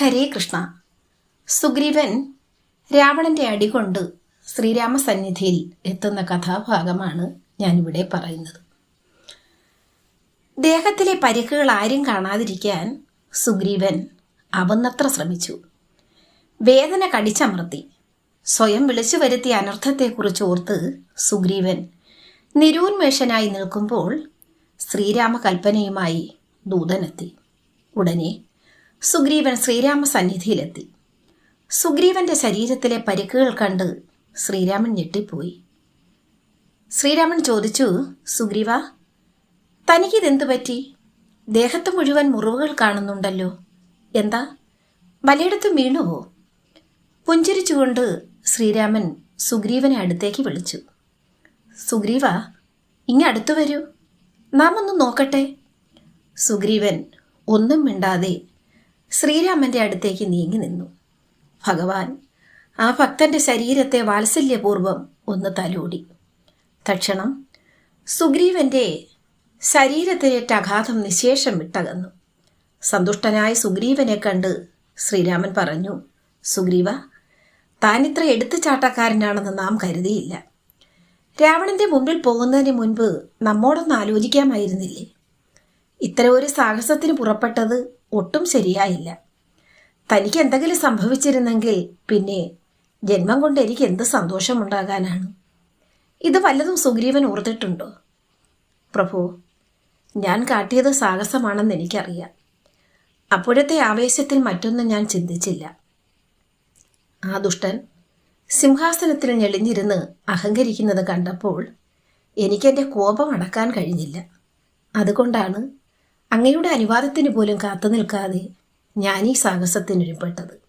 ഹരേ കൃഷ്ണ. സുഗ്രീവൻ രാവണന്റെ അടികൊണ്ട് ശ്രീരാമസന്നിധിയിൽ എത്തുന്ന കഥാഭാഗമാണ് ഞാനിവിടെ പറയുന്നത്. ദേഹത്തിലെ പരിക്കുകൾ ആരും കാണാതിരിക്കാൻ സുഗ്രീവൻ അവന്നത്ര ശ്രമിച്ചു. വേദന കടിച്ചമർത്തി. സ്വയം വിളിച്ചു വരുത്തിയ അനർത്ഥത്തെക്കുറിച്ച് ഓർത്ത് സുഗ്രീവൻ നിരൂന്മേഷനായി നിൽക്കുമ്പോൾ ശ്രീരാമകൽപ്പനയുമായി ദൂതനെത്തി. ഉടനെ സുഗ്രീവൻ ശ്രീരാമ സന്നിധിയിലെത്തി സുഗ്രീവന്റെ ശരീരത്തിലെ പരിക്കുകൾ കണ്ട് ശ്രീരാമൻ ഞെട്ടിപ്പോയി. ശ്രീരാമൻ ചോദിച്ചു സുഗ്രീവ തനിക്കിതെന്തു പറ്റി? ദേഹത്ത് മുഴുവൻ മുറിവുകൾ കാണുന്നുണ്ടല്ലോ. എന്താ? വലയിടത്തും വീണുവോ? പുഞ്ചിരിച്ചുകൊണ്ട് ശ്രീരാമൻ സുഗ്രീവനെ അടുത്തേക്ക് വിളിച്ചു. സുഗ്രീവ ഇങ്ങ് അടുത്തു വരൂ. നാം ഒന്ന് നോക്കട്ടെ. സുഗ്രീവൻ ഒന്നും മിണ്ടാതെ ശ്രീരാമന്റെ അടുത്തേക്ക് നീങ്ങി നിന്നു. ഭഗവാൻ ആ ഭക്തന്റെ ശരീരത്തെ വാത്സല്യപൂർവം ഒന്ന് തലോടി. തക്ഷണം സുഗ്രീവന്റെ ശരീരത്തിലേറ്റ അഘാതം നിശേഷം വിട്ടകന്നു. സന്തുഷ്ടനായ സുഗ്രീവനെ കണ്ട് ശ്രീരാമൻ പറഞ്ഞു സുഗ്രീവ താനിത്ര എടുത്തുചാട്ടക്കാരനാണെന്ന് നാം കരുതിയില്ല. രാവണന്റെ മുമ്പിൽ പോകുന്നതിന് മുൻപ് നമ്മോടൊന്ന് ആലോചിക്കാമായിരുന്നില്ലേ? ഇത്തരം ഒരു സാഹസത്തിന് പുറപ്പെട്ടത് ഒട്ടും ശരിയായില്ല. തനിക്ക് എന്തെങ്കിലും സംഭവിച്ചിരുന്നെങ്കിൽ പിന്നെ ജന്മം കൊണ്ട് എനിക്ക് എന്ത് സന്തോഷമുണ്ടാകാനാണ്? ഇത് വല്ലതും സുഗ്രീവൻ ഓർത്തിട്ടുണ്ടോ? പ്രഭു ഞാൻ കാട്ടിയത് സാഹസമാണെന്ന് എനിക്കറിയാം. അപ്പോഴത്തെ ആവേശത്തിൽ മറ്റൊന്നും ഞാൻ ചിന്തിച്ചില്ല. ആ ദുഷ്ടൻ സിംഹാസനത്തിൽ ഞെളിഞ്ഞിരുന്ന് അഹങ്കരിക്കുന്നത് കണ്ടപ്പോൾ എനിക്കെന്റെ കോപം അടക്കാൻ കഴിഞ്ഞില്ല. അതുകൊണ്ടാണ് അങ്ങയുടെ അനുവാദത്തിന് പോലും കാത്തു നിൽക്കാതെ ഞാൻ ഈ സാഹസത്തിനൊരുപ്പെട്ടത്.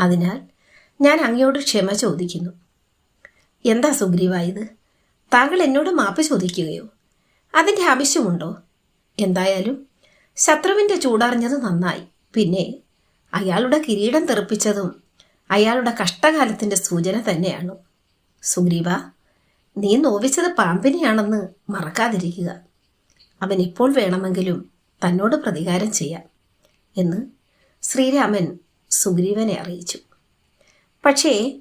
അതിനാൽ ഞാൻ അങ്ങയോട് ക്ഷമ ചോദിക്കുന്നു. എന്താ സുഗ്രീവ ഇത്? താങ്കൾ എന്നോട് മാപ്പ് ചോദിക്കുകയോ? അതിന്റെ ആവശ്യമുണ്ടോ? എന്തായാലും ശത്രുവിന്റെ ചൂടറിഞ്ഞത് നന്നായി. പിന്നെ അയാളുടെ കിരീടം തെറിപ്പിച്ചതും അയാളുടെ കഷ്ടകാലത്തിന്റെ സൂചന തന്നെയാണ്. സുഗ്രീവ നീ നോവിച്ചത് പാമ്പിനെയാണെന്ന് മറക്കാതിരിക്കുക. അവൻ എപ്പോൾ വേണമെങ്കിലും തന്നോട് പ്രതികാരം ചെയ്യാം എന്ന് ശ്രീരാമൻ സുഗ്രീവനെ അറിയിച്ചു. പക്ഷേ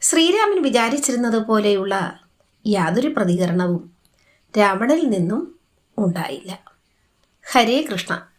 ശ്രീരാമൻ വിചാരിച്ചിരുന്നത് പോലെയുള്ള യാതൊരു പ്രതികരണവും രാവണനിൽ നിന്നും ഉണ്ടായില്ല. ഹരേ കൃഷ്ണ.